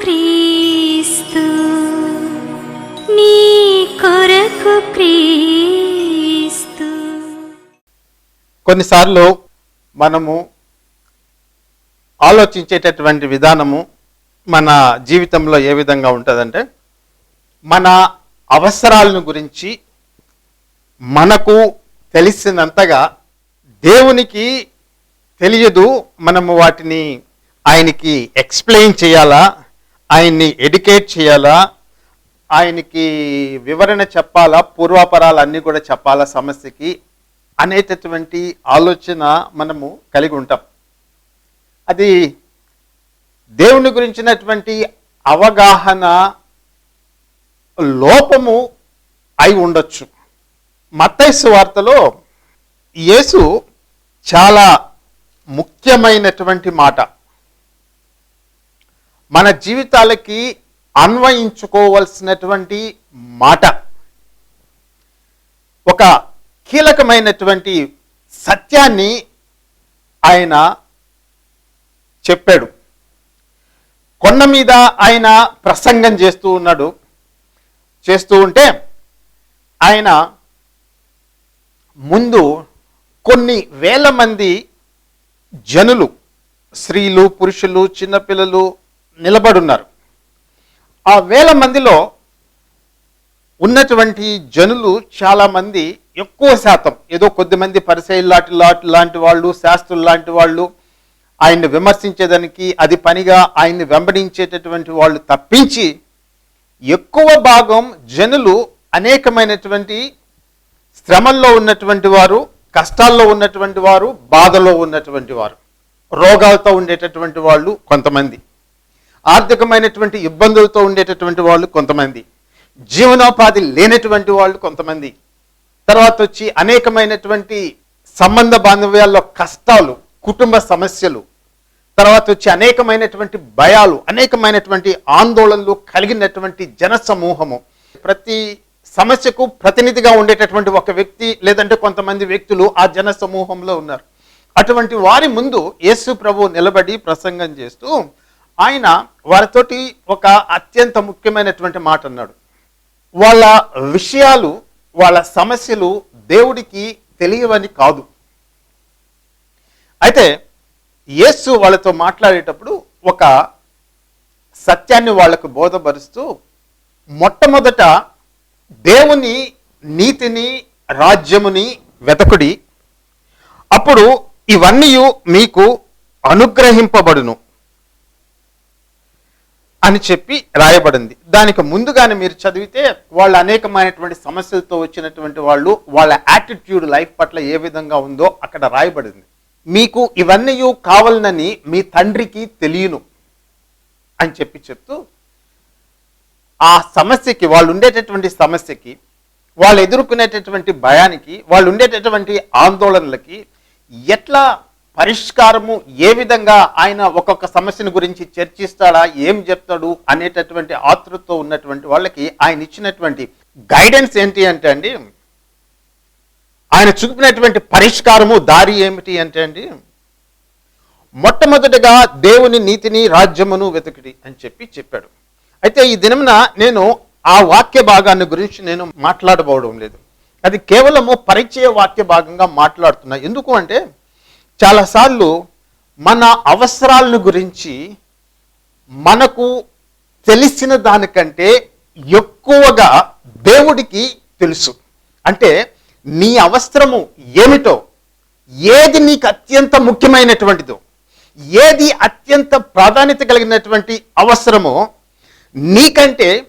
క్రీస్తు నీ కొరకు క్రీస్తు. కొన్నిసార్లు మనము ఆలోచించేటటువంటి విధానము మన జీవితంలో ఏ విధంగా ఉంటుందంటే మన అవసరాలను గురించి మనకు తెలిసినంతగా దేవునికి తెలియదు మనము వాటిని ఆయనకి ఎక్స్ప్లెయిన్ చేయాలా ఆయన్ని ఎడ్యుకేట్ చేయాలా? ఆయనకి వివరణ చెప్పాలా? పూర్వాపరాలు అన్నీ కూడా చెప్పాలా సమస్యకి? అనేటటువంటి ఆలోచన మనము కలిగి ఉంటాం. అది దేవుని గురించినటువంటి అవగాహన లోపము అయి ఉండొచ్చు. మత్తైసు వార్తలో యేసు చాలా ముఖ్యమైనటువంటి మాట. మన జీవితాలకి అన్వయించుకోవలసినటువంటి మాట. ఒక కీలకమైనటువంటి సత్యాన్ని ఆయన చెప్పాడు. కొండ మీద ఆయన ప్రసంగం చేస్తూ ఉన్నాడు. చేస్తూ ఉంటే ఆయన ముందు కొన్ని వేల మంది జనులు స్త్రీలు పురుషులు చిన్నపిల్లలు నిలబడున్నారు. ఆ వేల మందిలో ఉన్నటువంటి జనులు చాలామంది ఎక్కువ శాతం ఏదో కొద్దిమంది పరిసైలు లాంటి లాంటి లాంటి వాళ్ళు శాస్త్రులు లాంటి వాళ్ళు ఆయన్ని విమర్శించేదానికి అది పనిగా ఆయన్ని వెంబడించేటటువంటి వాళ్ళు తప్పించి ఎక్కువ భాగం జనులు అనేకమైనటువంటి శ్రమల్లో ఉన్నటువంటి వారు కష్టాల్లో ఉన్నటువంటి వారు బాధలో ఉన్నటువంటి వారు రోగాలతో ఉండేటటువంటి వాళ్ళు కొంతమంది. ఆర్థికమైనటువంటి ఇబ్బందులతో ఉండేటటువంటి వాళ్ళు కొంతమంది జీవనోపాధి లేనటువంటి వాళ్ళు కొంతమంది. తర్వాత వచ్చి అనేకమైనటువంటి సంబంధ బాంధవ్యాల్లో కష్టాలు కుటుంబ సమస్యలు. తర్వాత వచ్చి అనేకమైనటువంటి భయాలు అనేకమైనటువంటి ఆందోళనలు కలిగినటువంటి జన సమూహము ప్రతి సమస్యకు ప్రతినిధిగా ఉండేటటువంటి ఒక వ్యక్తి లేదంటే కొంతమంది వ్యక్తులు ఆ జన సమూహంలో ఉన్నారు. అటువంటి వారి ముందు యేసు ప్రభు నిలబడి ప్రసంగం చేస్తూ ఆయన వారితోటి ఒక అత్యంత ముఖ్యమైనటువంటి మాట అన్నాడు. వాళ్ళ విషయాలు వాళ్ళ సమస్యలు దేవుడికి తెలియవని కాదు. అయితే యేసు వాళ్ళతో మాట్లాడేటప్పుడు ఒక సత్యాన్ని వాళ్ళకు బోధపరుస్తూ మొట్టమొదట దేవుని నీతిని రాజ్యముని వెతకుడి. అప్పుడు ఇవన్నీ మీకు అనుగ్రహింపబడును. అని చెప్పి రాయబడింది. దానికి ముందుగానే మీరు చదివితే వాళ్ళు అనేకమైనటువంటి సమస్యలతో వచ్చినటువంటి వాళ్ళు వాళ్ళ యాటిట్యూడ్ లైఫ్ పట్ల ఏ విధంగా ఉందో అక్కడ రాయబడింది. మీకు ఇవన్నీ కావాలనని మీ తండ్రికి తెలియను అని చెప్పి చెప్తూ ఆ సమస్యకి వాళ్ళు ఉండేటటువంటి సమస్యకి వాళ్ళు ఎదుర్కొనేటటువంటి భయానికి వాళ్ళు ఉండేటటువంటి ఆందోళనలకి ఎట్లా పరిష్కారము ఏ విధంగా ఆయన ఒక్కొక్క సమస్యను గురించి చర్చిస్తాడా ఏం చెప్తాడు అనేటటువంటి ఆతృతతో ఉన్నటువంటి వాళ్ళకి ఆయన ఇచ్చినటువంటి గైడెన్స్ ఏంటి అంటే అండి ఆయన చూపినటువంటి పరిష్కారము దారి ఏమిటి అంటే అండి మొట్టమొదటిగా దేవుని నీతిని రాజ్యమును వెతుకుడి అని చెప్పి చెప్పాడు. అయితే ఈ దినమున నేను ఆ వాక్య భాగాన్ని గురించి నేను మాట్లాడబోవడం లేదు. అది కేవలము పరిచయ వాక్య భాగంగా మాట్లాడుతున్నా. ఎందుకు అంటే చాలాసార్లు మన అవసరాలను గురించి మనకు తెలిసిన దానికంటే ఎక్కువగా దేవుడికి తెలుసు. అంటే నీ అవసరము ఏమిటో ఏది నీకు అత్యంత ముఖ్యమైనటువంటిదో ఏది అత్యంత ప్రాధాన్యత కలిగినటువంటి అవసరమో నీకంటే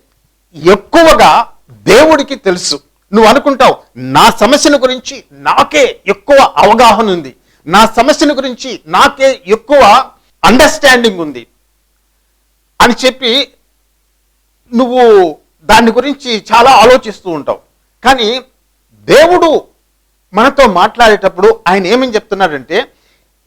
ఎక్కువగా దేవుడికి తెలుసు. నువ్వు అనుకుంటావు నా సమస్యను గురించి నాకే ఎక్కువ అవగాహన ఉంది నా సమస్యను గురించి నాకే ఎక్కువ అండర్స్టాండింగ్ ఉంది అని చెప్పి నువ్వు దాని గురించి చాలా ఆలోచిస్తూ ఉంటావు. కానీ దేవుడు మనతో మాట్లాడేటప్పుడు ఆయన ఏమని చెప్తున్నాడంటే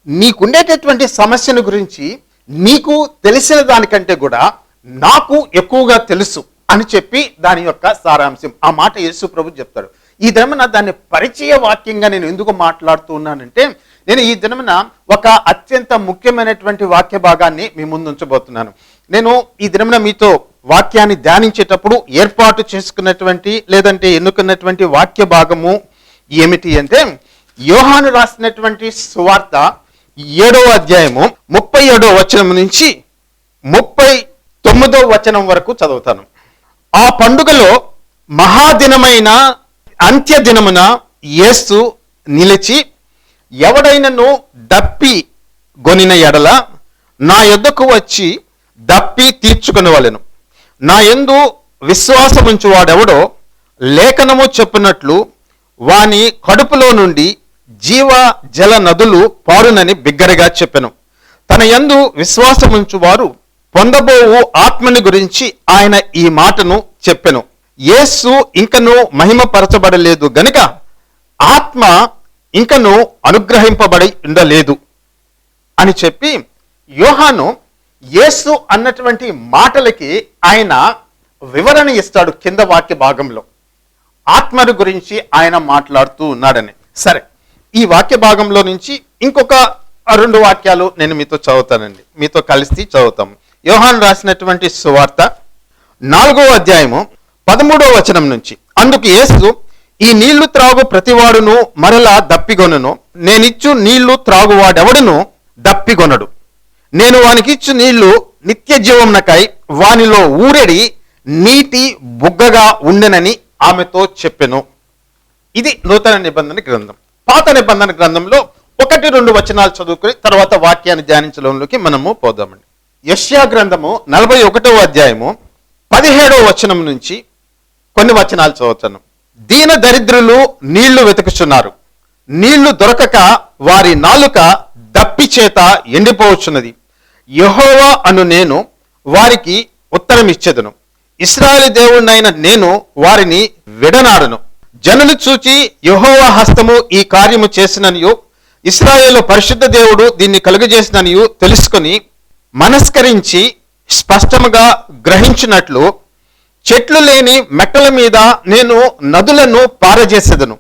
నీకుండేటటువంటి సమస్యను గురించి నీకు తెలిసిన దానికంటే కూడా నాకు ఎక్కువగా తెలుసు అని చెప్పి దాని యొక్క సారాంశం. ఆ మాట యేసు ప్రభు చెప్తాడు. ఈ దినమున దాన్ని పరిచయ వాక్యంగా నేను ఎందుకు మాట్లాడుతూ ఉన్నానంటే నేను ఈ దినమున ఒక అత్యంత ముఖ్యమైనటువంటి వాక్య భాగాన్ని మీ ముందు ఉంచబోతున్నాను నేను ఈ దినమున మీతో వాక్యాన్ని ధ్యానించేటప్పుడు ఏర్పాటు చేసుకున్నటువంటి లేదంటే ఎన్నుకున్నటువంటి వాక్య భాగము ఏమిటి అంటే యోహాను రాసినటువంటి సువార్త ఏడవ అధ్యాయము ముప్పై ఏడవ వచనం నుంచి ముప్పై తొమ్మిదో వచనం వరకు చదువుతాను. ఆ పండుగలో మహాదినమైన అంత్య దినమున యేసు నిలిచి ఎవడైనను దప్పి గొనిన ఎడల నా యొద్దకు వచ్చి దప్పి తీర్చుకునవలెను. నా యందు విశ్వాసముంచువాడెవడో లేఖనము చెప్పినట్లు వాని కడుపులో నుండి జీవ జల నదులు పారునని బిగ్గరగా చెప్పెను. తన యందు విశ్వాసముంచువారు పొందబోవు ఆత్మని గురించి ఆయన ఈ మాటను చెప్పెను. యేస్సు ఇంకనూ మహిమపరచబడలేదు గనుక ఆత్మ ఇంకను అనుగ్రహింపబడి ఉండలేదు అని చెప్పి యోహాను యేసు అన్నటువంటి మాటలకి ఆయన వివరణ ఇస్తాడు కింద వాక్య భాగంలో. ఆత్మను గురించి ఆయన మాట్లాడుతూ ఉన్నాడని. సరే ఈ వాక్య భాగంలో నుంచి ఇంకొక రెండు వాక్యాలు నేను మీతో చదువుతానండి. మీతో కలిసి చదువుతాం. యోహాన్ రాసినటువంటి సువార్త నాలుగో అధ్యాయము పదమూడో వచనం నుంచి. అందుకు యేసు ఈ నీళ్ళు త్రాగు ప్రతివాడును మరలా దప్పిగొనను. నేనిచ్చు నీళ్ళు త్రాగువాడెవడును? దప్పిగొనడు. నేను వానికిచ్చు నీళ్ళు నిత్య జీవమునకై వానిలో ఊరెడి నీటి బుగ్గగా ఉండెనని ఆమెతో చెప్పెను. ఇది నూతన నిబంధన గ్రంథం. పాత నిబంధన గ్రంథంలో ఒకటి రెండు వచనాలు చదువుకుని తర్వాత వాక్యాన్ని ధ్యానించడంలోకి మనము పోదామండి. యష్యా గ్రంథము నలభై ఒకటవ అధ్యాయము పదిహేడవ వచనం నుంచి కొన్ని వచనాలు చదువుతాను. దీన దరిద్రులు నీళ్ళు వెతుకుచున్నారు. నీళ్ళు దొరకక వారి నాలుక దప్పి చేత ఎండిపోవచ్చున్నది. యహోవా అను నేను వారికి ఉత్తరం ఇచ్చేదను ఇస్రాయేల్ దేవుడినైన నేను వారిని విడనాడను. జనులు చూచి యహోవా హస్తము ఈ కార్యము చేసిననియు ఇస్రాయేల్ పరిశుద్ధ దేవుడు దీన్ని కలుగజేసిననియు తెలుసుకొని మనస్కరించి స్పష్టముగా గ్రహించినట్లు చెట్లు లేని మెట్టల మీద నేను నదులను పారజేసేదను.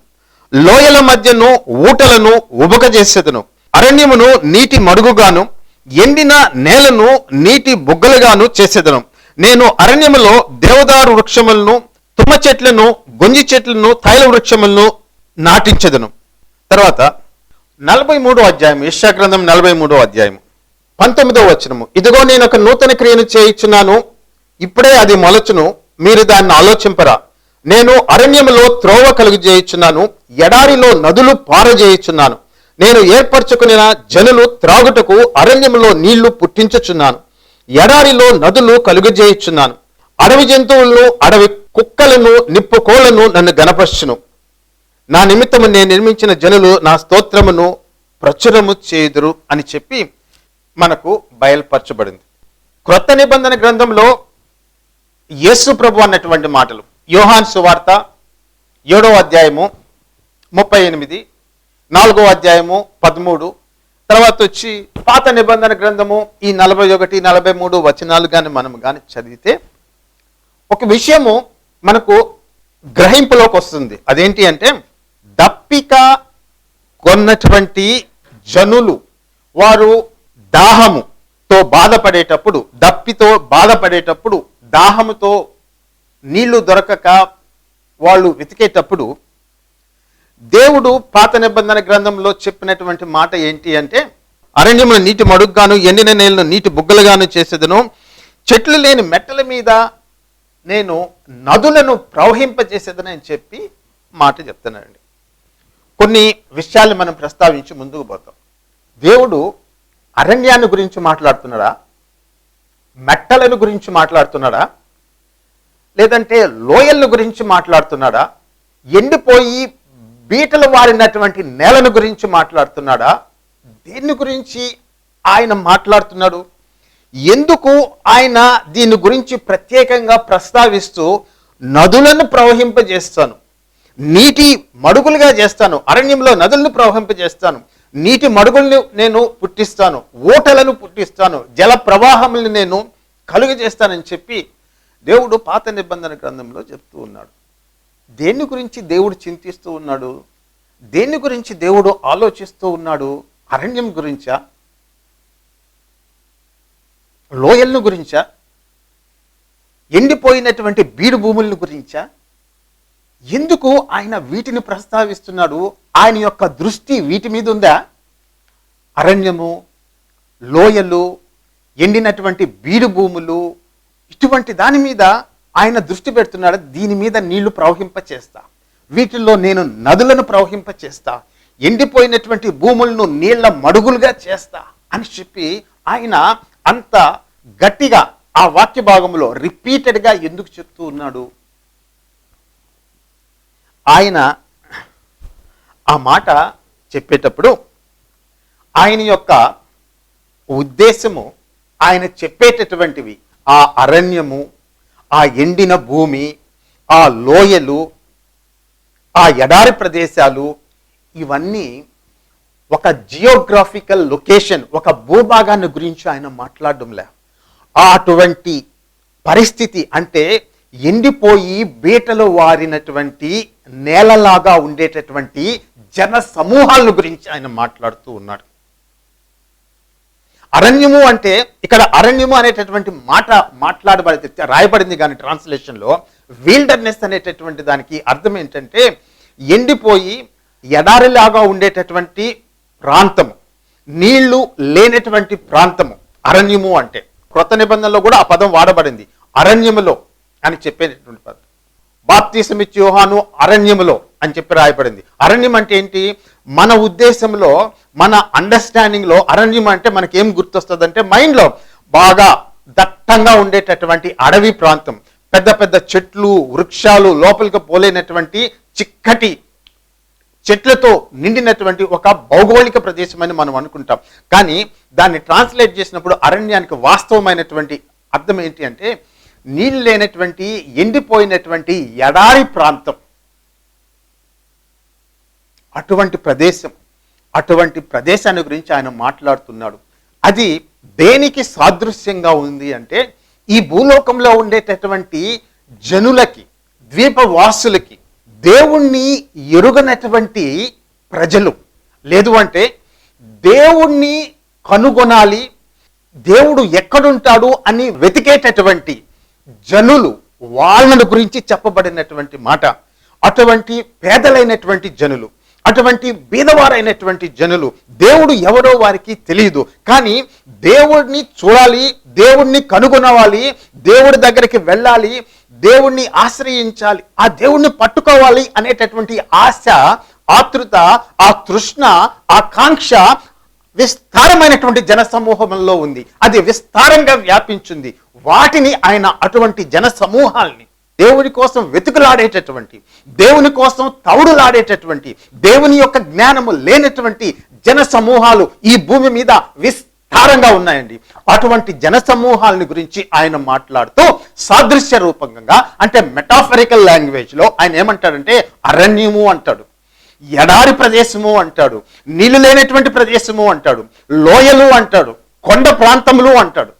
లోయల మధ్యను ఊటలను ఉబకజేసేదను. అరణ్యమును నీటి మడుగుగాను ఎండిన నేలను నీటి బుగ్గలుగాను చేసేదను. నేను అరణ్యములో దేవదారు వృక్షములను తుమ్మ చెట్లను గొంజి చెట్లను తైల వృక్షములను నాటించెదను. తర్వాత నలభై మూడో అధ్యాయం యెషయా గ్రంథం నలభై మూడో అధ్యాయం పంతొమ్మిదో వచనము. ఇదిగో నేను ఒక నూతన క్రియను చేయించున్నాను. ఇప్పుడే అది మొలచును. మీరు దాన్ని ఆలోచింపరా. నేను అరణ్యములో త్రోవ కలుగజేయుచున్నాను ఎడారిలో నదులు పారజేయుచున్నాను. నేను ఏర్పరచుకున్న జనులు త్రాగుటకు అరణ్యములో నీళ్ళు పుట్టించుచున్నాను ఎడారిలో నదులు కలుగజేయుచున్నాను. అడవి జంతువులను అడవి కుక్కలను నిప్పుకోలను నన్ను గనపరచును నా నిమిత్తము నేను నిర్మించిన జనులు నా స్తోత్రమును ప్రచురము చేయుదురు అని చెప్పి మనకు బయలుపరచబడింది. క్రొత్త నిబంధన గ్రంథంలో యేసు ప్రభు అన్నటువంటి మాటలు. యోహాన్ సువార్త ఏడో అధ్యాయము ముప్పై ఎనిమిది నాలుగో అధ్యాయము పదమూడు తర్వాత వచ్చి పాత నిబంధన గ్రంథము ఈ నలభై ఒకటి నలభై మూడు వచనాలు కానీ మనం కానీ చదివితే ఒక విషయము మనకు గ్రహింపులోకి వస్తుంది. అదేంటి అంటే దప్పిక కొన్నటువంటి జనులు వారు దాహముతో బాధపడేటప్పుడు దప్పితో బాధపడేటప్పుడు దాహముతో నీళ్ళు దొరకక వాళ్ళు వెతికేటప్పుడు దేవుడు పాత నిబంధన గ్రంథంలో చెప్పినటువంటి మాట ఏంటి అంటే అరణ్యమును నీటి మడుగ్గాను ఎండిన నేలను నీటి బుగ్గలుగాను చేసేదను చెట్లు లేని మెట్టల మీద నేను నదులను ప్రవహింపజేసేదని అని చెప్పి మాట చెప్తున్నానండి కొన్ని విషయాలు మనం ప్రస్తావించి ముందుకు పోతాం. దేవుడు అరణ్యాన్ని గురించి మాట్లాడుతున్నాడా? మెట్టలను గురించి మాట్లాడుతున్నాడా? లేదంటే లోయలను గురించి మాట్లాడుతున్నాడా? ఎండిపోయి బీటలు వారినటువంటి నేలను గురించి మాట్లాడుతున్నాడా? దేని గురించి ఆయన మాట్లాడుతున్నాడు? ఎందుకు ఆయన దీని గురించి ప్రత్యేకంగా ప్రస్తావిస్తూ నదులను ప్రవహింపజేస్తాను? నీటి మడుగులుగా చేస్తాను. అరణ్యంలో నదులను ప్రవహింపజేస్తాను. నీటి మడుగుల్ని నేను పుట్టిస్తాను ఓటలను పుట్టిస్తాను జల ప్రవాహముల్ని నేను కలుగజేస్తానని చెప్పి దేవుడు పాత నిబంధన గ్రంథంలో చెప్తూ ఉన్నాడు. దేని గురించి దేవుడు చింతిస్తూ ఉన్నాడు? దేని గురించి దేవుడు ఆలోచిస్తూ ఉన్నాడు? అరణ్యం గురించా? లోయలను గురించా? ఎండిపోయినటువంటి బీడు భూములను గురించా? ఎందుకు ఆయన వీటిని ప్రస్తావిస్తున్నాడు? ఆయన యొక్క దృష్టి వీటి మీద ఉందా? అరణ్యము లోయలు ఎండినటువంటి బీడు భూములు ఇటువంటి దాని మీద ఆయన దృష్టి పెడుతున్నాడు. దీని మీద నీళ్ళు ప్రవహింప చేస్తా. వీటిల్లో నేను నదులను ప్రవహింప చేస్తా. ఎండిపోయినటువంటి భూములను నీళ్ళ మడుగులుగా చేస్తా అని చెప్పి ఆయన అంత గట్టిగా ఆ వాక్య భాగంలో రిపీటెడ్గా ఎందుకు చెప్తూ ఉన్నాడు? ఆయన ఆ మాట చెప్పేటప్పుడు ఆయన యొక్క ఉద్దేశము ఆయన చెప్పేటటువంటివి. ఆ అరణ్యము ఆ ఎండిన భూమి ఆ లోయలు ఆ ఎడారి ప్రదేశాలు ఇవన్నీ ఒక జియోగ్రాఫికల్ లొకేషన్ ఒక భూభాగాన్ని గురించి ఆయన మాట్లాడడంలే. ఆ అటువంటి పరిస్థితి అంటే ఎండిపోయి బీటలు వారినటువంటి నేలలాగా ఉండేటటువంటి జన సమూహాలను గురించి ఆయన మాట్లాడుతూ ఉన్నాడు. అరణ్యము అంటే ఇక్కడ అరణ్యము అనేటటువంటి మాట మాట్లాడబడి రాయబడింది కానీ ట్రాన్స్లేషన్లో వీల్డర్నెస్ అనేటటువంటి దానికి అర్థం ఏంటంటే ఎండిపోయి ఎడారిలాగా ఉండేటటువంటి ప్రాంతము నీళ్ళు లేనటువంటి ప్రాంతము అరణ్యము అంటే. క్రొత్త నిబంధనలో కూడా ఆ పదం వాడబడింది. అరణ్యములో అని చెప్పేటటువంటి పదం. బాప్తీసమిచ్చి యోహాను అరణ్యములో అని చెప్పి రాయబడింది. అరణ్యం అంటే ఏంటి? మన ఉద్దేశంలో మన అండర్స్టాండింగ్లో అరణ్యం అంటే మనకి ఏం గుర్తొస్తుంది అంటే మైండ్లో బాగా దట్టంగా ఉండేటటువంటి అడవి ప్రాంతం. పెద్ద పెద్ద చెట్లు వృక్షాలు లోపలికి పోలేనటువంటి చిక్కటి చెట్లతో నిండినటువంటి ఒక భౌగోళిక ప్రదేశం అని మనం అనుకుంటాం. కానీ దాన్ని ట్రాన్స్లేట్ చేసినప్పుడు అరణ్యానికి వాస్తవమైనటువంటి అర్థం ఏంటి అంటే నీళ్ళు లేనటువంటి ఎండిపోయినటువంటి ఎడారి ప్రాంతం. అటువంటి ప్రదేశం అటువంటి ప్రదేశాన్ని గురించి ఆయన మాట్లాడుతున్నాడు. అది దేనికి సాదృశ్యంగా ఉంది అంటే ఈ భూలోకంలో ఉండేటటువంటి జనులకి ద్వీపవాసులకి దేవుణ్ణి ఎరుగనటువంటి ప్రజలు. లేదు అంటే దేవుణ్ణి కనుగొనాలి దేవుడు ఎక్కడుంటాడు అని వెతికేటటువంటి జనులు వాళ్ళను గురించి చెప్పబడినటువంటి మాట. అటువంటి పేదలైనటువంటి జనులు అటువంటి బీదవారైనటువంటి జనులు దేవుడు ఎవరో వారికి తెలియదు. కానీ దేవుడిని చూడాలి దేవుణ్ణి కనుగొనవాలి దేవుడి దగ్గరికి వెళ్ళాలి దేవుణ్ణి ఆశ్రయించాలి ఆ దేవుణ్ణి పట్టుకోవాలి అనేటటువంటి ఆశ ఆతృత ఆ తృష్ణ ఆ కాంక్ష విస్తారమైనటువంటి జన సమూహంలో ఉంది. అది విస్తారంగా వ్యాపించింది. వాటిని ఆయన అటువంటి జన సమూహాల్ని దేవుని కోసం వెతుకులాడేటటువంటి దేవుని కోసం తౌడులాడేటటువంటి దేవుని యొక్క జ్ఞానము లేనటువంటి జన సమూహాలు ఈ భూమి మీద విస్తారంగా ఉన్నాయండి. అటువంటి జన సమూహాలని గురించి ఆయన మాట్లాడుతూ సాదృశ్య రూపంగా అంటే మెటాఫరికల్ లాంగ్వేజ్లో ఆయన ఏమంటాడంటే అరణ్యము అంటాడు. ఎడారి ప్రదేశము అంటాడు నీళ్ళు లేనటువంటి ప్రదేశము అంటాడు లోయలు అంటాడు కొండ ప్రాంతములు అంటాడు.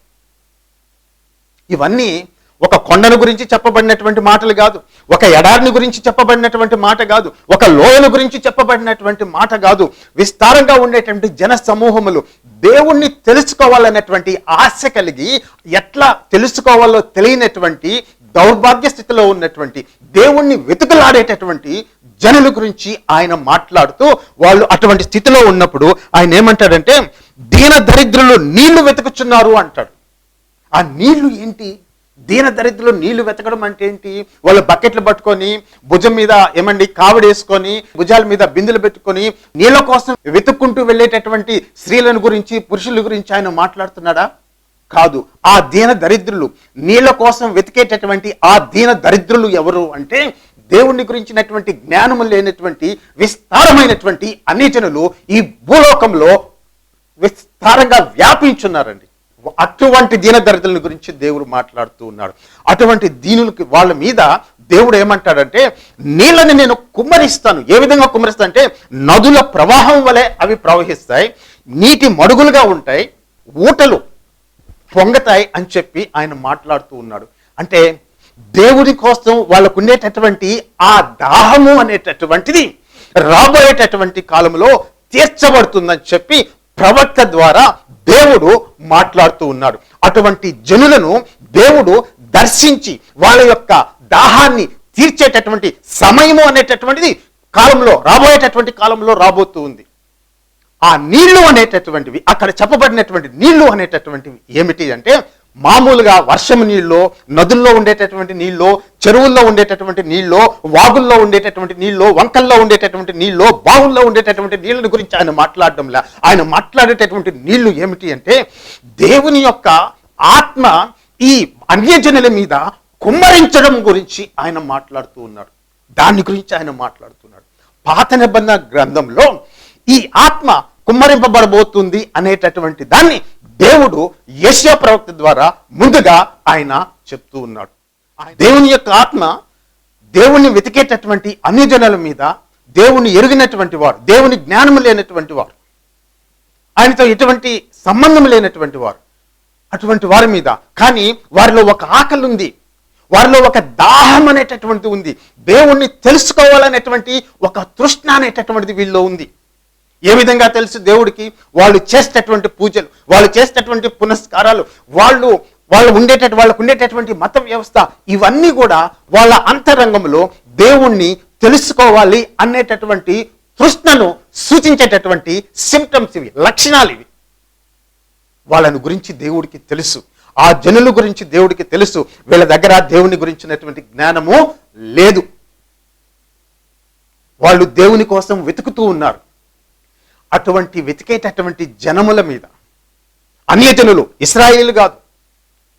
ఇవన్నీ ఒక కొండను గురించి చెప్పబడినటువంటి మాటలు కాదు ఒక ఎడారిని గురించి చెప్పబడినటువంటి మాట కాదు ఒక లోయను గురించి చెప్పబడినటువంటి మాట కాదు. విస్తారంగా ఉండేటువంటి జన సమూహములు దేవుణ్ణి తెలుసుకోవాలనేటువంటి ఆశ కలిగి ఎట్లా తెలుసుకోవాలో తెలియనటువంటి దౌర్భాగ్య స్థితిలో ఉన్నటువంటి దేవుణ్ణి వెతుకులాడేటటువంటి జనుల గురించి ఆయన మాట్లాడుతూ వాళ్ళు అటువంటి స్థితిలో ఉన్నప్పుడు ఆయన ఏమంటాడంటే దీన దరిద్రులు నీళ్ళు వెతుకుచున్నారు అంటాడు. ఆ నీళ్ళు ఏంటి? దీన దరిద్రులు నీళ్ళు వెతకడం అంటే ఏంటి? వాళ్ళు బకెట్లు పట్టుకొని భుజం మీద ఏమండి కావడేసుకొని భుజాల మీద బిందులు పెట్టుకొని నీళ్ళ కోసం వెతుక్కుంటూ వెళ్ళేటటువంటి స్త్రీలను గురించి పురుషుల గురించి ఆయన మాట్లాడుతున్నాడా? కాదు. ఆ దీన దరిద్రులు నీళ్ళ కోసం వెతికేటటువంటి ఆ దీన దరిద్రులు ఎవరు అంటే దేవుణ్ణి గురించినటువంటి జ్ఞానము లేనటువంటి విస్తారమైనటువంటి అన్యజనులు ఈ భూలోకంలో విస్తారంగా వ్యాపించున్నారండి. అటువంటి దీనదరిద్రుల గురించి దేవుడు మాట్లాడుతూ ఉన్నాడు. అటువంటి దీనులకి వాళ్ళ మీద దేవుడు ఏమంటాడంటే నీళ్ళని నేను కుమ్మరిస్తాను. ఏ విధంగా కుమ్మరిస్తా అంటే నదుల ప్రవాహం వలె అవి ప్రవహిస్తాయి నీటి మడుగులుగా ఉంటాయి ఊటలు పొంగతాయి అని చెప్పి ఆయన మాట్లాడుతూ ఉన్నాడు. అంటే దేవుడి కోసం వాళ్ళకు ఉండేటటువంటి ఆ దాహము అనేటటువంటిది రాబోయేటటువంటి కాలంలో తీర్చబడుతుందని చెప్పి ప్రవక్త ద్వారా దేవుడు మాట్లాడుతూ ఉన్నాడు. అటువంటి జనులను దేవుడు దర్శించి వాళ్ళ యొక్క దాహాన్ని తీర్చేటటువంటి సమయము అనేటటువంటిది కాలంలో రాబోయేటటువంటి కాలంలో రాబోతూ ఉంది. ఆ నీళ్ళు అనేటటువంటివి అక్కడ చెప్పబడినటువంటి నీళ్ళు అనేటటువంటివి ఏమిటి అంటే మామూలుగా వర్షం నీళ్ళు నదుల్లో ఉండేటటువంటి నీళ్ళు చెరువుల్లో ఉండేటటువంటి నీళ్ళు వాగుల్లో ఉండేటటువంటి నీళ్ళు వంకల్లో ఉండేటటువంటి నీళ్ళు బావుల్లో ఉండేటటువంటి నీళ్ళని గురించి ఆయన మాట్లాడడంలా. ఆయన మాట్లాడేటటువంటి నీళ్ళు ఏమిటి అంటే దేవుని యొక్క ఆత్మ ఈ అన్యజనుల మీద కుమ్మరించడం గురించి ఆయన మాట్లాడుతూ ఉన్నాడు. దాని గురించి ఆయన మాట్లాడుతున్నాడు. పాత నిబంధన గ్రంథంలో ఈ ఆత్మ కుమ్మరింపబడబోతుంది అనేటటువంటి దాన్ని దేవుడు యశ్యా ప్రవక్త ద్వారా ముందుగా ఆయన చెప్తూ ఉన్నాడు. దేవుని యొక్క ఆత్మ దేవుణ్ణి వెతికేటటువంటి అన్ని జనుల మీద దేవుణ్ణి ఎరిగినటువంటి వారు దేవుని జ్ఞానం లేనటువంటి వారు ఆయనతో ఎటువంటి సంబంధం లేనటువంటి వారు అటువంటి వారి మీద. కానీ వారిలో ఒక ఆకలి ఉంది. వారిలో ఒక దాహం అనేటటువంటిది ఉంది. దేవుణ్ణి తెలుసుకోవాలనేటువంటి ఒక తృష్ణ అనేటటువంటిది వీళ్ళలో ఉంది. ఏ విధంగా తెలుసు దేవుడికి? వాళ్ళు చేసేటటువంటి పూజలు వాళ్ళు చేసేటటువంటి పునస్కారాలు వాళ్ళు వాళ్ళు ఉండేటటువంటి వాళ్ళకు ఉండేటటువంటి మత వ్యవస్థ ఇవన్నీ కూడా వాళ్ళ అంతరంగంలో దేవుణ్ణి తెలుసుకోవాలి అనేటటువంటి తృష్ణను సూచించేటటువంటి సిమ్టమ్స్ ఇవి లక్షణాలు ఇవి. వాళ్ళని గురించి దేవుడికి తెలుసు. ఆ జనుల గురించి దేవుడికి తెలుసు. వీళ్ళ దగ్గర దేవుని గురించినటువంటి జ్ఞానము లేదు. వాళ్ళు దేవుని కోసం వెతుకుతూ ఉన్నారు. అటువంటి వెతికేటటువంటి జనముల మీద. అన్యజనులు ఇస్రాయేల్ కాదు.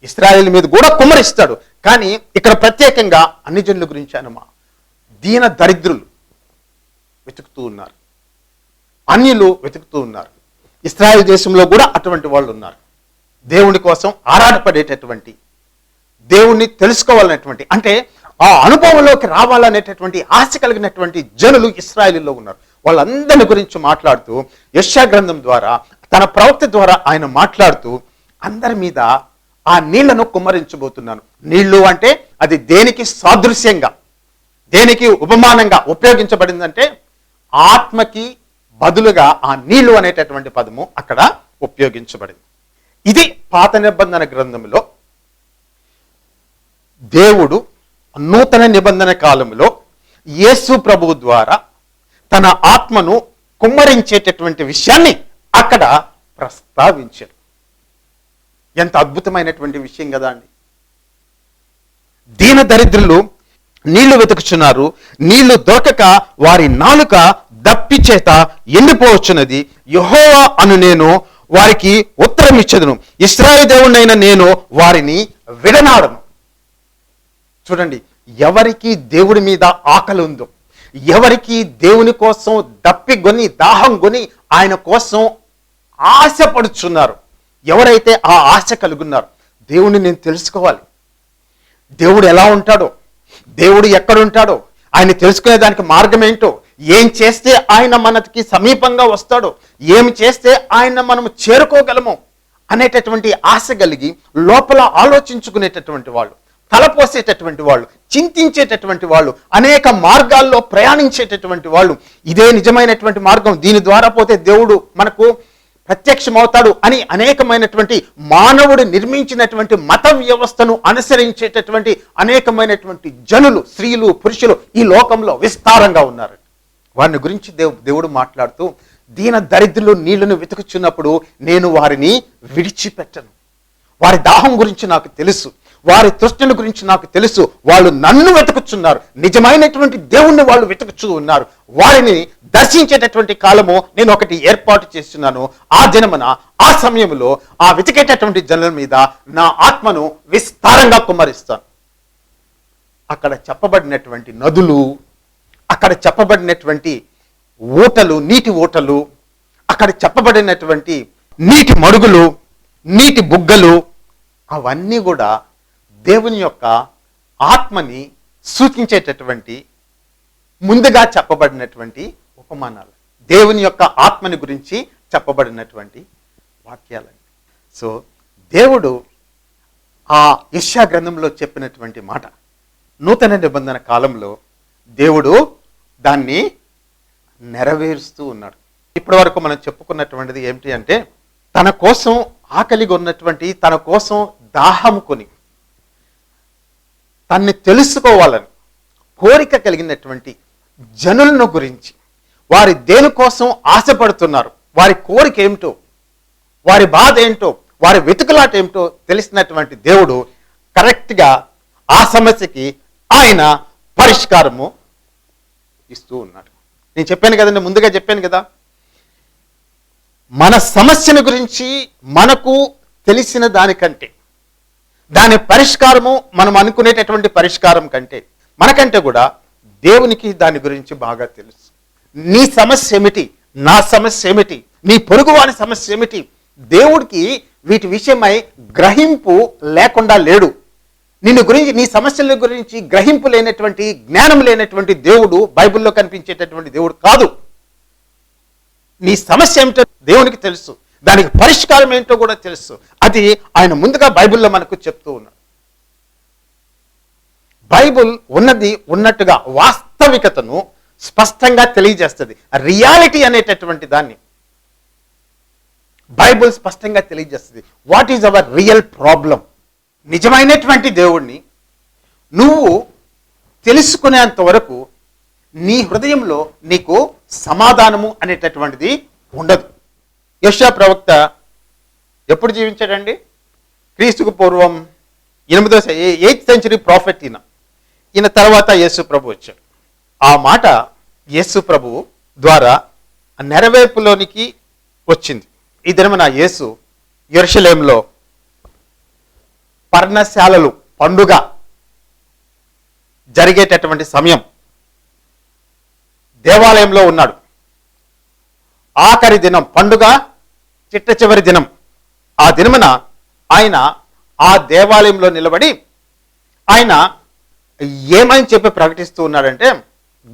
ఇస్రాయేల్ మీద కూడా కుమ్మరిస్తాడు. కానీ ఇక్కడ ప్రత్యేకంగా అన్ని జనుల గురించి అనమా. దీన దరిద్రులు వెతుకుతూ ఉన్నారు. అన్యులు వెతుకుతూ ఉన్నారు. ఇస్రాయేల్ దేశంలో కూడా అటువంటి వాళ్ళు ఉన్నారు. దేవుని కోసం ఆరాటపడేటటువంటి దేవుణ్ణి తెలుసుకోవాలనేటువంటి అంటే ఆ అనుభవంలోకి రావాలనేటటువంటి ఆశ కలిగినటువంటి జనులు ఇస్రాయేలీలో ఉన్నారు. వాళ్ళందరి గురించి మాట్లాడుతూ యశా గ్రంథం ద్వారా తన ప్రవక్త ద్వారా ఆయన మాట్లాడుతూ అందరి మీద ఆ నీళ్ళను కుమ్మరించబోతున్నాను. నీళ్ళు అంటే అది దేనికి సాదృశ్యంగా దేనికి ఉపమానంగా ఉపయోగించబడిందంటే ఆత్మకి బదులుగా ఆ నీళ్ళు అనేటటువంటి పదము అక్కడ ఉపయోగించబడింది. ఇది పాత నిబంధన గ్రంథంలో దేవుడు నూతన నిబంధన కాలంలో యేసు ప్రభువు ద్వారా తన ఆత్మను కుమ్మరించేటటువంటి విషయాన్ని అక్కడ ప్రస్తావించారు ఎంత అద్భుతమైనటువంటి విషయం కదా అండి. దీన దరిద్రులు నీళ్ళు వెతుకుచున్నారు. నీళ్ళు దొరకక వారి నాలుక దప్పి చేత ఎండిపోవచ్చున్నది. యహోవా అను నేను వారికి ఉత్తరం ఇచ్చదును. ఇస్రాయి దేవుణ్ణైన నేను వారిని విడనాడను. చూడండి ఎవరికి దేవుడి మీద ఆకలి ఉందో ఎవరికి దేవుని కోసం దప్పిగొని దాహం కొని ఆయన కోసం ఆశపడుచున్నారు. ఎవరైతే ఆ ఆశ కలుగున్నారు దేవుని నేను తెలుసుకోవాలి. దేవుడు ఎలా ఉంటాడో దేవుడు ఎక్కడుంటాడో ఆయన తెలుసుకునే దానికి మార్గం ఏంటో ఏం చేస్తే ఆయన మనకి సమీపంగా వస్తాడో ఏమి చేస్తే ఆయన మనము చేరుకోగలము అనేటటువంటి ఆశ కలిగి లోపల ఆలోచించుకునేటటువంటి వాళ్ళు. తలపోసేటటువంటి వాళ్ళు చింతించేటటువంటి వాళ్ళు అనేక మార్గాల్లో ప్రయాణించేటటువంటి వాళ్ళు ఇదే నిజమైనటువంటి మార్గం. దీని ద్వారా పోతే దేవుడు మనకు ప్రత్యక్షమవుతాడు అని అనేకమైనటువంటి మానవుడు నిర్మించినటువంటి మత వ్యవస్థను అనుసరించేటటువంటి అనేకమైనటువంటి జనులు స్త్రీలు పురుషులు ఈ లోకంలో విస్తారంగా ఉన్నారు. వారిని గురించి దేవు దేవుడు మాట్లాడుతూ దీన దరిద్రులు నీళ్ళను వెతుకుచున్నప్పుడు నేను వారిని విడిచిపెట్టను. వారి దాహం గురించి నాకు తెలుసు. వారి తృష్ణల గురించి నాకు తెలుసు. వాళ్ళు నన్ను వెతుకుచున్నారు నిజమైనటువంటి దేవుణ్ణి వాళ్ళు వెతుకుచూ ఉన్నారు. వారిని దర్శించేటటువంటి కాలము నేను ఒకటి ఏర్పాటు చేస్తున్నాను. ఆ జనమున ఆ సమయంలో ఆ వెతికేటటువంటి జనుల మీద నా ఆత్మను విస్తారంగా కుమ్మరిస్తాను. అక్కడ చెప్పబడినటువంటి నదులు అక్కడ చెప్పబడినటువంటి ఊటలు నీటి ఊటలు అక్కడ చెప్పబడినటువంటి నీటి మడుగులు నీటి బుగ్గలు అవన్నీ కూడా దేవుని యొక్క ఆత్మని సూచించేటటువంటి ముందుగా చెప్పబడినటువంటి ఉపమానాలు. దేవుని యొక్క ఆత్మని గురించి చెప్పబడినటువంటి వాక్యాలండి. సో దేవుడు ఆ యశ్యా గ్రంథంలో చెప్పినటువంటి మాట నూతన నిబంధన కాలంలో దేవుడు దాన్ని నెరవేరుస్తూ ఉన్నాడు. ఇప్పటి వరకు మనం చెప్పుకున్నటువంటిది ఏమిటి అంటే తన కోసం ఆకలిగా ఉన్నటువంటి తన కోసం దాహం కొని తన్ని తెలుసుకోవాలని కోరిక కలిగినటువంటి జనులను గురించి వారి దేనికోసం ఆశపడుతున్నారు? వారి కోరిక ఏమిటో? వారి బాధ ఏంటో? వారి వెతుకులాట ఏమిటో తెలిసినటువంటి దేవుడు కరెక్ట్గా ఆ సమస్యకి ఆయన పరిష్కారము ఇస్తూ ఉన్నాడు. నేను చెప్పాను కదండి ముందుగా చెప్పాను కదా. మన సమస్యను గురించి మనకు తెలిసిన దానికంటే దాని పరిష్కారము మనం అనుకునేటటువంటి పరిష్కారం కంటే మనకంటే కూడా దేవునికి దాని గురించి బాగా తెలుసు. నీ సమస్య ఏమిటి? నా సమస్య ఏమిటి? నీ పొరుగువాని సమస్య ఏమిటి? దేవుడికి వీటి విషయమై గ్రహింపు లేకుండా లేడు. నిన్ను గురించి నీ సమస్యల గురించి గ్రహింపు లేనటువంటి జ్ఞానం లేనటువంటి దేవుడు బైబిల్లో కనిపించేటటువంటి దేవుడు కాదు. నీ సమస్య ఏమిటో దేవునికి తెలుసు. దానికి పరిష్కారం ఏంటో కూడా తెలుసు. అది ఆయన ముందుగా బైబిల్లో మనకు చెప్తూ ఉన్నాడు. బైబిల్ ఉన్నది ఉన్నట్టుగా వాస్తవికతను స్పష్టంగా తెలియజేస్తుంది. రియాలిటీ అనేటటువంటి దాన్ని బైబిల్ స్పష్టంగా తెలియజేస్తుంది. What is our real problem నిజమైనటువంటి దేవుణ్ణి నువ్వు తెలుసుకునేంత వరకు నీ హృదయంలో నీకు సమాధానము అనేటటువంటిది ఉండదు. యశా ప్రవక్త ఎప్పుడు జీవించాడండి? క్రీస్తుకు పూర్వం ఎనిమిదో ఎయిత్ సెంచరీ ప్రాఫిట్ ఈయన. ఈయన తర్వాత యేసు ప్రభు వచ్చాడు ఆ మాట యేసు ప్రభు ద్వారా నెరవేర్పులోనికి వచ్చింది. ఈ దినమన యేసు ఎరుషలేంలో పర్ణశాలలు పండుగ జరిగేటటువంటి సమయం. దేవాలయంలో ఉన్నాడు. ఆఖరి దినం పండుగ చిట్ట చివరి దినం. ఆ దినమున ఆయన ఆ దేవాలయంలో నిలబడి ఆయన ఏమని చెప్పి ప్రకటిస్తూ ఉన్నాడంటే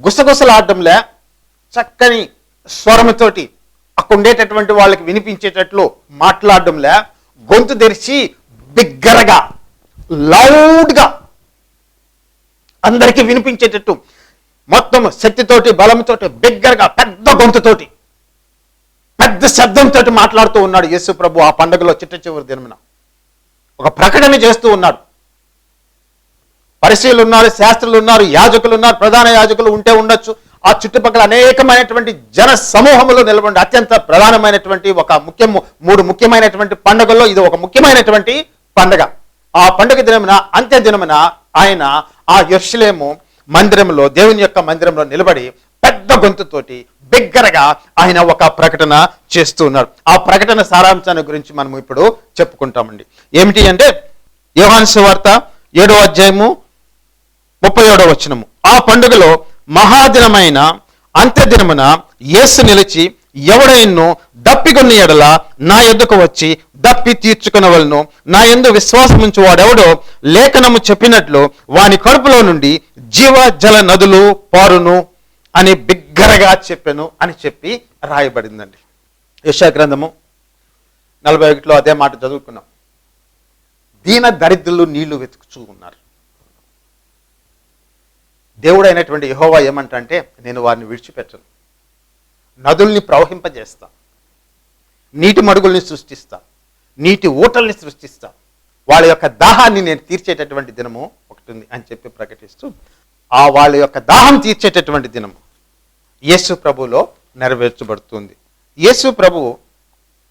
గుసగుసలాడడంలే చక్కని స్వరముతోటి అక్కడ ఉండేటటువంటి వాళ్ళకి వినిపించేటట్లు మాట్లాడడంలే గొంతు తెరిచి బిగ్గరగా లౌడ్గా అందరికీ వినిపించేటట్టు మొత్తం శక్తితోటి బలంతోటి బిగ్గరగా పెద్ద గొంతుతోటి పెద్ద శబ్దంతో మాట్లాడుతూ ఉన్నాడు యేసు ప్రభు ఆ పండుగలో చిట్ట చివరి దినమున. ఒక ప్రకటన చేస్తూ ఉన్నాడు. పరిశీలు ఉన్నారు శాస్త్రులు ఉన్నారు యాజకులు ఉన్నారు ప్రధాన యాజకులు ఉంటే ఉండొచ్చు. ఆ చుట్టుపక్కల అనేకమైనటువంటి జన సమూహంలో నిలబడి అత్యంత ప్రధానమైనటువంటి ఒక ముఖ్యము మూడు ముఖ్యమైనటువంటి పండుగల్లో ఇది ఒక ముఖ్యమైనటువంటి పండుగ. ఆ పండుగ దినమున అంత్య దినమున ఆయన ఆ యర్షలేము మందిరంలో దేవుని యొక్క మందిరంలో నిలబడి గొంతుతోటి బిగ్గరగా ఆయన ఒక ప్రకటన చేస్తూ ఉన్నారు. ఆ ప్రకటన సారాంశాన్ని గురించి మనం ఇప్పుడు చెప్పుకుంటామండి. ఏమిటి అంటే యోహాన్స్ వార్త ఏడో అధ్యాయము ముప్పై ఏడో వచనము. ఆ పండుగలో మహాదినమైన అంత్యదినమున యేసు నిలిచి ఎవడైనో దప్పికొన్న ఎడల నా ఎద్దుకు వచ్చి దప్పి తీర్చుకునవలను. నా ఎందు విశ్వాసముంచు వాడెవడో లేఖనము చెప్పినట్లు వాని కడుపులో నుండి జీవ జల నదులు పారును. అని బిగ్గరగా చెప్పాను అని చెప్పి రాయబడిందండి. యశాగ్రంథము నలభై ఒకటిలో అదే మాట చదువుకున్నాం. దీన దరిద్రులు నీళ్ళు వెతుకుచూ ఉన్నారు. దేవుడైనటువంటి యహోవా ఏమంటంటే నేను వారిని విడిచిపెట్టను. నదుల్ని ప్రవహింపజేస్తా. నీటి మడుగుల్ని సృష్టిస్తా. నీటి ఊటల్ని సృష్టిస్తా. వాళ్ళ యొక్క దాహాన్ని నేను తీర్చేటటువంటి దినము ఒకటి ఉంది అని చెప్పి ప్రకటిస్తూ ఆ వాళ్ళ యొక్క దాహం తీర్చేటటువంటి దినము. యేసు ప్రభులో నెరవేర్చబడుతుంది. యేసు ప్రభు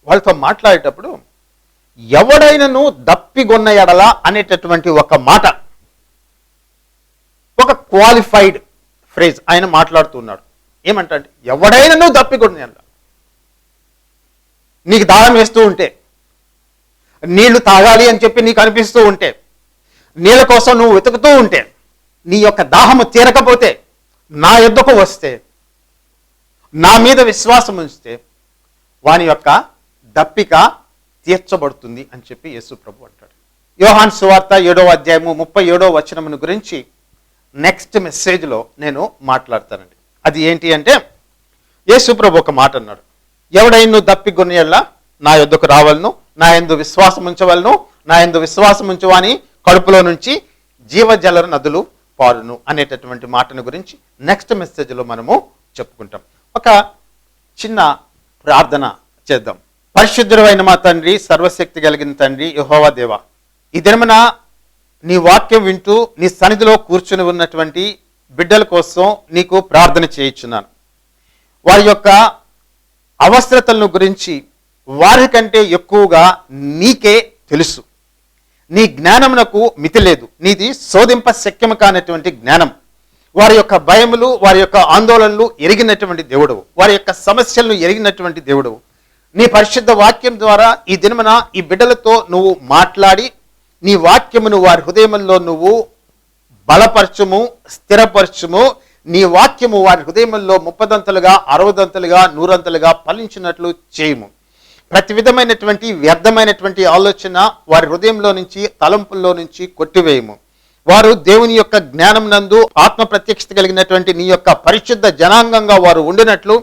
వాళ్ళతో మాట్లాడేటప్పుడు ఎవడైనను దప్పిగొన్న ఎడల అనేటటువంటి ఒక మాట ఒక క్వాలిఫైడ్ ఫ్రేజ్ ఆయన మాట్లాడుతున్నాడు ఏమంటే ఎవడైనను దప్పిగొన్న ఎడల. నీకు దాహం వేస్తూ ఉంటే నీళ్ళు తాగాలి అని చెప్పి నీకు అనిపిస్తూ ఉంటే నీళ్ళ కోసం నువ్వు వెతుకుతూ ఉంటే నీ యొక్క దాహము తీరకపోతే నా యొద్దకు వస్తే నా మీద విశ్వాసం ఉంచితే వాని యొక్క దప్పిక తీర్చబడుతుంది అని చెప్పి యేసు ప్రభు అంటాడు. యోహాన్ సువార్త ఏడో అధ్యాయము ముప్పై ఏడో వచనమును గురించి నెక్స్ట్ మెసేజ్లో నేను మాట్లాడతానండి. అది ఏంటి అంటే యేసు ప్రభు ఒక మాట అన్నాడు. ఎవడైనా దప్పిగొనియల్లా నా యొద్దకు రావాలను? నా ఎందు విశ్వాసం ఉంచవలను? నా ఎందు విశ్వాసం ఉంచువాని? కడుపులో నుంచి జీవజల నదులు పారును అనేటటువంటి మాటను గురించి నెక్స్ట్ మెసేజ్లో మనము చెప్పుకుంటాం. ఒక చిన్న ప్రార్థన చేద్దాం. పరిశుద్ధుడైన మా తండ్రి సర్వశక్తి కలిగిన తండ్రి యహోవా దేవ ఈ దినమున నీ వాక్యం వింటూ నీ సన్నిధిలో కూర్చుని ఉన్నటువంటి బిడ్డల కోసం నీకు ప్రార్థన చేయించున్నాను. వారి యొక్క అవసరతలను గురించి వారి కంటే ఎక్కువగా నీకే తెలుసు. నీ జ్ఞానమునకు మితి లేదు. నీది శోధింప శక్యము కానటువంటి జ్ఞానం. వారి యొక్క భయములు వారి యొక్క ఆందోళనలు ఎరిగినటువంటి దేవుడవు వారి యొక్క సమస్యలను ఎరిగినటువంటి దేవుడవు నీ పరిశుద్ధ వాక్యం ద్వారా ఈ దినమున ఈ బిడ్డలతో నువ్వు మాట్లాడి నీ వాక్యమును వారి హృదయంలో నువ్వు బలపరచుము స్థిరపరచుము. నీ వాక్యము వారి హృదయంలో ముప్పదంతలుగా అరవదంతలుగా నూరంతలుగా ఫలించినట్లు చేయము. ప్రతి విధమైనటువంటి వ్యర్థమైనటువంటి ఆలోచన వారి హృదయంలో నుంచి తలంపుల్లో నుంచి కొట్టివేయము. వారు దేవుని యొక్క జ్ఞానం నందు ఆత్మ ప్రత్యక్షత కలిగినటువంటి నీ యొక్క పరిశుద్ధ జనాంగంగా వారు ఉండినట్లు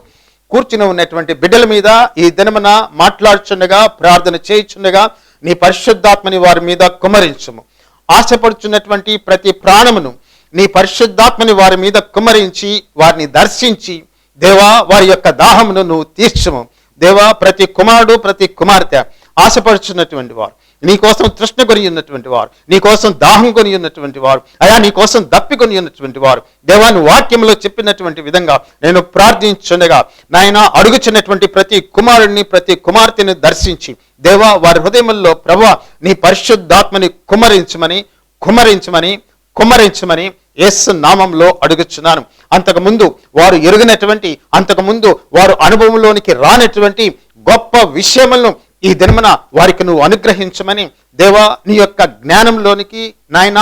కూర్చుని ఉన్నటువంటి బిడ్డల మీద ఈ దినమున మాట్లాడుచుండగా ప్రార్థన చేయుచుండగా నీ పరిశుద్ధాత్మని వారి మీద కుమరించము ఆశపడుచున్నటువంటి ప్రతి ప్రాణమును నీ పరిశుద్ధాత్మని వారి మీద కుమరించి వారిని దర్శించి దేవా వారి యొక్క దాహమును నువ్వు తీర్చము. దేవా ప్రతి కుమారుడు ప్రతి కుమార్తె ఆశపడుచున్నటువంటి వారు. నీకోసం తృష్ణ కొని ఉన్నటువంటి వారు నీకోసం దాహం కొని ఉన్నటువంటి వారు అయా నీకోసం దప్పి కొని ఉన్నటువంటి వారు దేవాని వాక్యంలో చెప్పినటువంటి విధంగా నేను ప్రార్థించుండగా నాయన అడుగుచున్నటువంటి ప్రతి కుమారుడిని ప్రతి కుమార్తెని దర్శించి దేవా వారి హృదయముల్లో ప్రభా నీ పరిశుద్ధాత్మని కుమరించమని కుమరించమని కుమ్మరించమని ఎస్ నామంలో అడుగుచున్నాను. అంతకుముందు వారు ఎరుగినటువంటి అంతకుముందు వారు అనుభవంలోనికి రానటువంటి గొప్ప విషయములను ఈ దినమున వారికి నువ్వు అనుగ్రహించమని దేవా నీ యొక్క జ్ఞానంలోనికి నాయన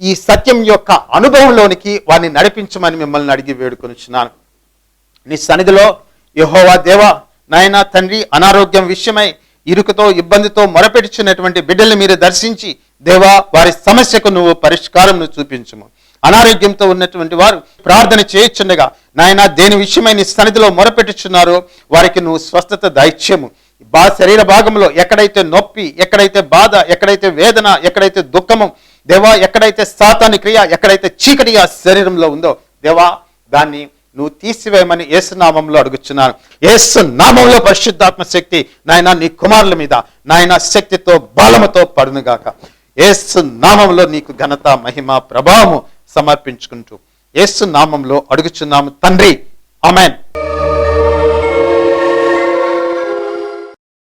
ఈ సత్యం యొక్క అనుభవంలోనికి వారిని నడిపించమని మిమ్మల్ని అడిగి వేడుకొనిచున్నాను. నీ సన్నిధిలో యహోవా దేవా నాయన తండ్రి అనారోగ్యం విషయమై ఇరుకుతో ఇబ్బందితో మొరపెట్టుచున్నటువంటి బిడ్డల్ని మీరు దర్శించి దేవా వారి సమస్యకు నువ్వు పరిష్కారం చూపించుము. అనారోగ్యంతో ఉన్నటువంటి వారు ప్రార్థన చేయొచ్చుండగా నాయన దేని విషయమై నీ సన్నిధిలో మొరపెట్టుచున్నారో వారికి నువ్వు స్వస్థత దైత్యము బా శరీర భాగంలో ఎక్కడైతే నొప్పి ఎక్కడైతే బాధ ఎక్కడైతే వేదన ఎక్కడైతే దుఃఖము దేవా ఎక్కడైతే సాతాని క్రియ ఎక్కడైతే చీకటి ఆ శరీరంలో ఉందో దేవా దాన్ని నువ్వు తీసివేయమని యేసునామంలో అడుగుచున్నాను. ఏసు నామంలో పరిశుద్ధాత్మ శక్తి నాయన నీ కుమారుల మీద నాయన శక్తితో బలముతో పడునుగాక. ఏసు నామంలో నీకు ఘనత మహిమ ప్రభావము సమర్పించుకుంటూ ఏసు నామంలో అడుగుచున్నాము. తండ్రి ఆమెన్.